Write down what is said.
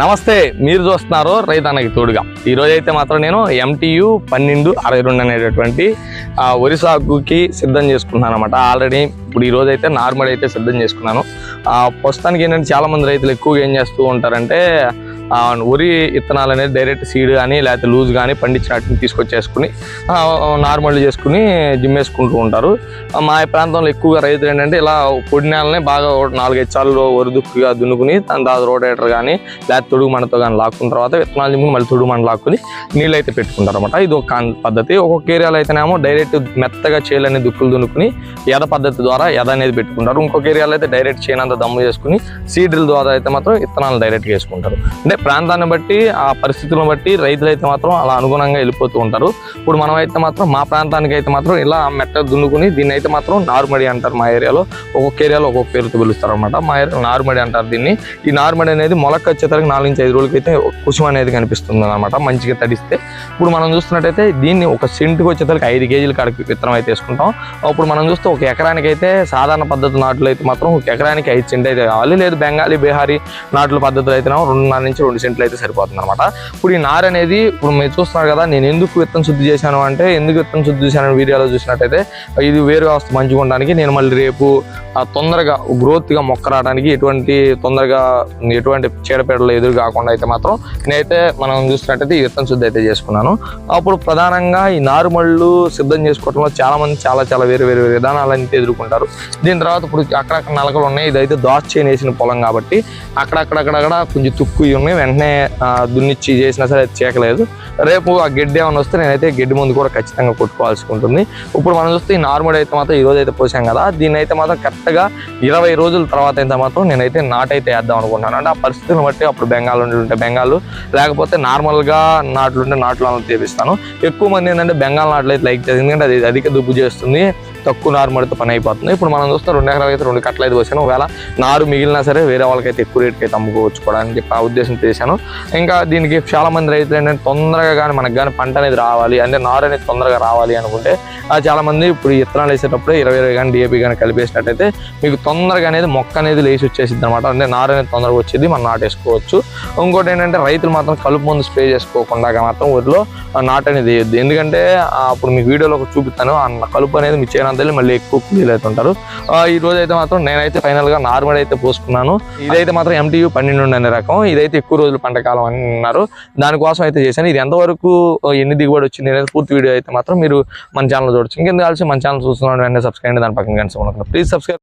నమస్తే మీరు చూస్తున్నారు రైతానికి తోడుగా. ఈరోజు అయితే మాత్రం నేను ఎంటీయు పన్నెండు అరవై రెండు అనేటటువంటి ఆ, వరి సాగుకి సిద్ధం చేసుకున్నాను అనమాట ఆల్రెడీ ఇప్పుడు ఈరోజైతే అయితే నార్మల్ అయితే సిద్ధం చేసుకున్నాను. ప్రస్తుతానికి ఏంటంటే చాలామంది రైతులు ఎక్కువగా ఏం చేస్తూ ఉంటారంటే వరి విత్తనాలు అనేది డైరెక్ట్ సీడ్ కానీ లేకపోతే లూజ్ కానీ పండించినట్టుని వాటిని తీసుకొచ్చేసుకుని నార్మల్ చేసుకుని జిమ్మేసుకుంటూ ఉంటారు. మా ప్రాంతంలో ఎక్కువగా రైతులు ఏంటంటే ఇలా పొడి నేలని బాగా నాలుగైదు సార్లు వరిదుక్కుగా దున్నుకుని దాని తర్వాత రోటేటర్ కానీ లేకపోతే తొడుగు మనతో కానీ లాక్కున్న తర్వాత విత్తనాలు దింపుకుని మళ్ళీ తొడుగు మన లాక్కుని నీళ్ళు అయితే పెట్టుకుంటారు అనమాట ఇది ఒక పద్ధతి. ఒక్కొక్క ఏరియాలో అయితేనేమో డైరెక్ట్ మెత్తగా చేయాలని దుక్కులు దున్నుకుని ఎద పద్ధతి ద్వారా ఎద అనేది పెట్టుకుంటారు. ఇంకొక ఏరియాలో అయితే డైరెక్ట్ చేయనంత దమ్ము చేసుకుని సీడ్రిల్ ద్వారా అయితే మాత్రం విత్తనాలు డైరెక్ట్గా వేసుకుంటారు. అంటే ప్రాంతాన్ని బట్టి ఆ పరిస్థితులను బట్టి రైతులు అయితే మాత్రం అలా అనుగుణంగా వెళ్ళిపోతూ ఉంటారు. ఇప్పుడు మనం అయితే మాత్రం మా ప్రాంతానికి అయితే మాత్రం ఇలా మెట్ట దున్నుకుని దీన్ని అయితే మాత్రం నారుమడి అంటారు మా ఏరియాలో. ఒక్కొక్క ఏరియాలో ఒక్కొక్క పేరుతో పిలుస్తారు అనమాట మా ఏరియా నారుమడి అంటారు దీన్ని. ఈ నారుమడి అనేది మొలక వచ్చేసరికి నాలుగు నుంచి ఐదు రోజులకైతే కుసుమ అనేది కనిపిస్తుంది అనమాట మంచిగా తడిస్తే. ఇప్పుడు మనం చూస్తున్నట్టయితే దీన్ని ఒక సెంటుకి వచ్చేసరికి ఐదు కేజీల కాడికి విత్తనం అయితే వేసుకుంటాం. అప్పుడు మనం చూస్తే ఒక ఎకరానికి అయితే సాధారణ పద్ధతి నాట్లు అయితే మాత్రం ఒక ఎకరానికి ఐదు సెంట్ అయితే కావాలి. లేదు బెంగాలీ బీహారీ నాట్ల పద్ధతులు అయితే రెండున్నర నుంచి రెండు సెంట్లు అయితే సరిపోతుంది అనమాట ఇప్పుడు ఈ నారు అనేది ఇప్పుడు మీరు చూస్తున్నారు కదా నేను ఎందుకు విత్తనం శుద్ధి చేశాను అంటే ఎందుకు విత్తనం శుద్ధి చేశాను వీడియోలో చూసినట్టయితే ఇది వేరు వ్యవస్థ మంచిగా ఉండడానికి నేను మళ్ళీ రేపు తొందరగా గ్రోత్గా మొక్క రావడానికి ఎటువంటి తొందరగా ఎటువంటి చీడపీడలు ఎదురు కాకుండా అయితే మాత్రం నేనైతే మనం చూసినట్టయితే ఈ విత్తన శుద్ధి అయితే చేసుకున్నాను. అప్పుడు ప్రధానంగా ఈ నారుమళ్ళు సిద్ధం చేసుకోవడంలో చాలామంది చాలా చాలా వేరు వేరు వేరు విధానాలు ఎదుర్కొంటారు. దీని తర్వాత ఇప్పుడు అక్కడక్కడ నలకలు ఉన్నాయి. ఇదైతే దాచ్ చేయని వేసిన పొలం కాబట్టి అక్కడక్కడక్కడక్కడ కొంచెం తుక్కు ఉన్నాయి. వెంటనే దున్నిచ్చి చేసినా సరే అది చేయకలేదు రేపు ఆ గడ్డి ఏమైనా వస్తే నేనైతే గడ్డి ముందు కూడా ఖచ్చితంగా కొట్టుకోవాల్సి ఉంటుంది ఇప్పుడు మనం చూస్తే ఈ నార్మల్ అయితే మాత్రం ఈ రోజు అయితే పోసాం కదా దీన్ని అయితే మాత్రం కరెక్ట్గా ఇరవై రోజుల తర్వాత అయితే మాత్రం నేనైతే నాటైతే వేద్దాం అనుకుంటున్నాను. అంటే ఆ పరిస్థితిని బట్టి అప్పుడు బెంగాల్ ఉంటే బెంగాల్ లేకపోతే నార్మల్గా నాట్లు ఉంటే నాట్లు అనేది తెప్పిస్తాను. ఎక్కువ మంది ఏంటంటే బెంగాల్ నాట్లు అయితే లైక్ చేస్తుంది ఎందుకంటే అది అధిక దుబ్బు చేస్తుంది తక్కువ నారు మడితే పని అయిపోతుంది. ఇప్పుడు మనం చూస్తే రెండు ఎకరాలు అయితే రెండు కట్టలు అయితే పోసాను. ఒకవేళ నారు మిగిలినా సరే వేరే వాళ్ళకైతే ఎక్కువ రేట్కి అయితే అమ్ముకోవచ్చుకోవడానికి ఆ ఉద్దేశం చేశాను. ఇంకా దీనికి చాలా మంది రైతులు ఏంటంటే తొందరగా కానీ మనకు కానీ పంట అనేది రావాలి అంటే నారు అనేది తొందరగా రావాలి అనుకుంటే చాలా మంది ఇప్పుడు ఇత్తనాలు విత్తనాలు వేసేటప్పుడు ఇరవై ఇరవై కానీ డిఏపి కానీ కలిపేసినట్టయితే మీకు తొందరగా అనేది మొక్క అనేది లేచి వచ్చేసింది అనమాట అంటే నారు అనేది తొందరగా వచ్చేది మనం నాటేసుకోవచ్చు. ఇంకోటి ఏంటంటే రైతులు మాత్రం కలుపు ముందు స్ప్రే చేసుకోకుండా మాత్రం ఊరిలో నాటు అనేది వేయద్దు. ఎందుకంటే అప్పుడు మీకు వీడియోలో ఒక చూపిస్తాను ఆ కలుపు అనేది మీ చేయనంత మళ్ళీ ఎక్కువ కూలీలు అవుతుంటారు ఈ రోజు అయితే మాత్రం నేనైతే ఫైనల్గా నార్మల్ అయితే పోసుకున్నాను. ఇదైతే మాత్రం ఎంటీయూ పన్నెండు అనే రకం. ఇదైతే ఎక్కువ రోజులు పంట కాలం అని అన్నారు. దానికోసం అయితే చేశాను. ఇది ఎంతవరకు ఎన్ని దిగుబడి వచ్చింది అనేది పూర్తి వీడియో అయితే మాత్రం మీరు మన ఛానల్ చూడొచ్చు. ఇంకెందుకు కలిసి మన ఛానల్ చూస్తున్నాను వెంటనే సబ్స్క్రైబ్ దాని పక్కన కనిపిస్తున్నాను ప్లీజ్ సబ్స్క్రైబ్